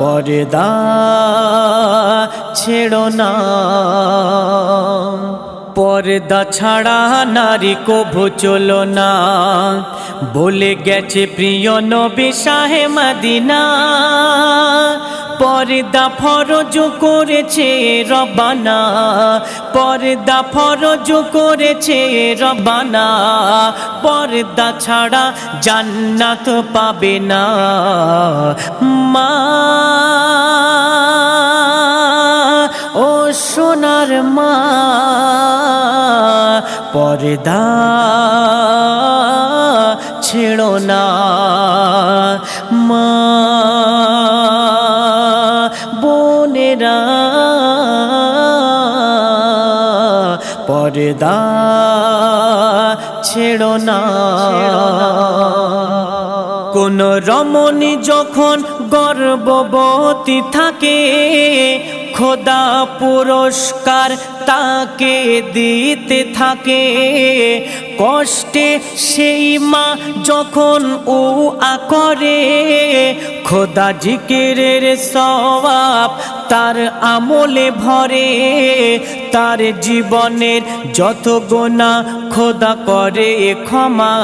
পর্দা ছেড়ো না। পর্দা ছাড়া নারী কভু চলো না। বলে গেছে প্রিয় নবী শাহে মদিনা। পর্দা ফরজ করেছে রবানা পর্দা ফরজ করেছে রবানা পর্দা ছাড়া জান্নাত পাবে না। মা, ও সোনার মা, পর্দা ছেড়ো না। মা পর্দা ছেড়ো না। কোন রমণী যখন গর্ভবতী থাকে, খোদা পুরস্কার তাকে দিতে থাকে। কষ্টে সেই মা যখন ও করে, খোদা জিকিরের সবাব তার আমলে ভরে। তার জীবনের যত গোনা খোদা করে ক্ষমা,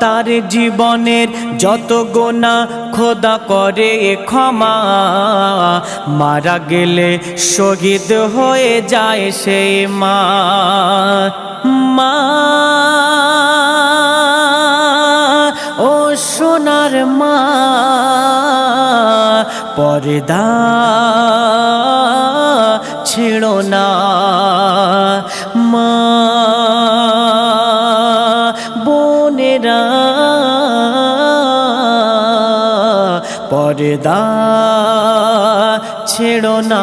তার জীবনের যত গোনা খোদা করে ক্ষমা। মারা গেলে শহীদ হয়ে যায় সেই মা। মা, ও সোনার মা, পর্দা ছেড়ো না। পর্দা ছেড়ো না।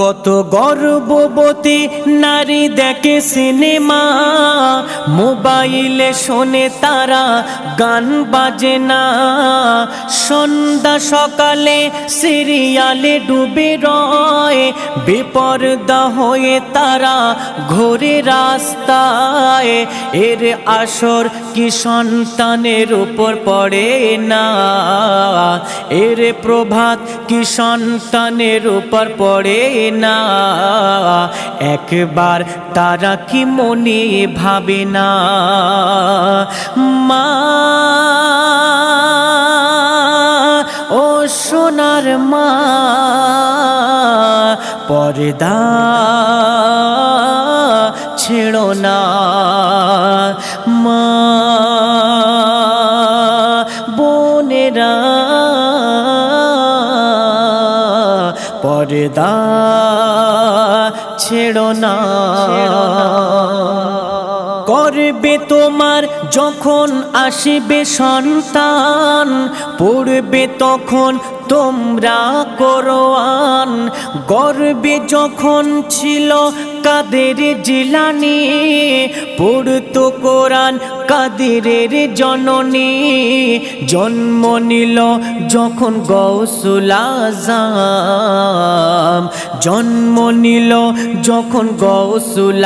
কত গর্ভবতী নারী দেখে সিনেমা, মোবাইলে শোনে তারা গান বাজে না সন্ধ্যা সকালে সিরিয়ালে ডুবে রয় বেপরদা হয়ে তারা ঘোরে রাস্তায়। এর আসর কি সন্তানের উপর পড়ে না? এর প্রভাত কি সন্তানের উপর পড়ে না। একবার তারা কি মনে ভাবে না? মা, ও সোনার মা, পর্দা ছেড়ো না। মা, বোনেরা পর্দা ছেড়ো না। করবে তোমার যখন আসবে সন্তান পড়বে তখন তোমরা করোয়ান গর্বে যখন ছিল কাদের জিলানি পড়তো কোরআন কাদেরের জননী জন্ম নিল যখন গৌসুল জন্ম নিল যখন গৌসুল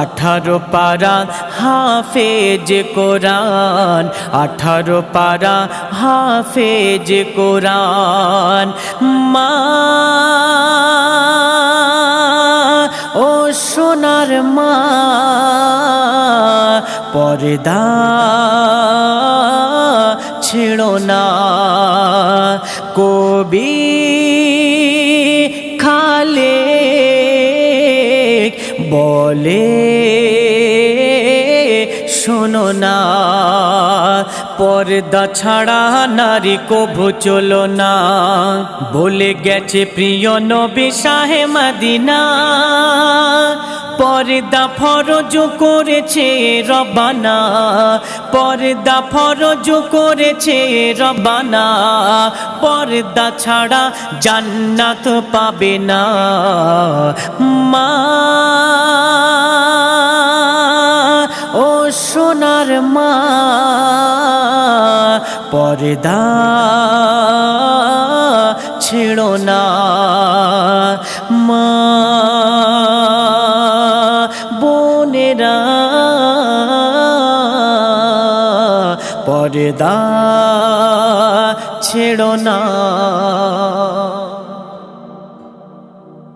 আঠারো পারা হাফেজ কোরআন, আঠারো পারা হাফেজ কোরআন। মা সোনার মা পর্দা ছেড়ো না। কবি খালে বলে শোনো না। পর্দা ছাড়া নারী কভু চলো না। বলে গেছে প্রিয় নবী শাহে মদিনা। পর্দা ফরজ করেছে রবানা পর্দা ফরজ করেছে রবানা পর্দা ছাড়া জান্নাত পাবে না। মা, ও সোনার মা পর্দা ছেড়ো না। মা বোনেরা পর্দা ছেড়ো না।